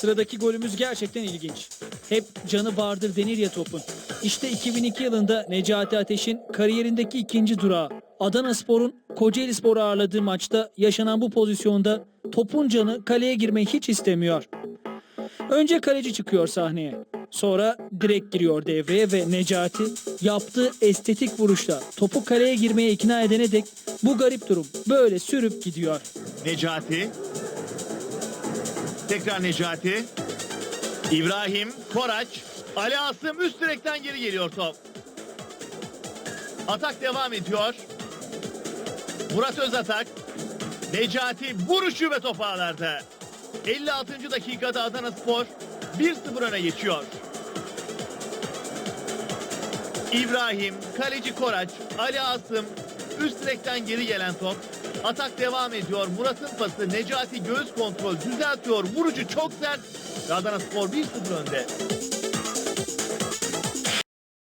Sıradaki golümüz gerçekten ilginç. Hep canı vardır denir ya topun. İşte 2002 yılında Necati Ateş'in kariyerindeki ikinci durağı. Adana Spor'un Kocaeli Spor'u ağırladığı maçta yaşanan bu pozisyonda topun canı kaleye girmeyi hiç istemiyor. Önce kaleci çıkıyor sahneye. Sonra direkt giriyor devreye ve Necati yaptığı estetik vuruşla topu kaleye girmeye ikna edene dek bu garip durum böyle sürüp gidiyor. Necati. Tekrar Necati. İbrahim, Koraç, Ali Asım üst direkten geri geliyor top. Atak devam ediyor. Murat Özatak. Necati vuruşu ve top ağlarda. 56. dakikada Adana Spor 1-0 öne geçiyor. İbrahim, kaleci Koraç, Ali Asım, üst direkten geri gelen top. Atak devam ediyor. Murat'ın pası Necati göğüs kontrol düzeltiyor. Vurucu çok sert. Adana Spor 1-0 önde.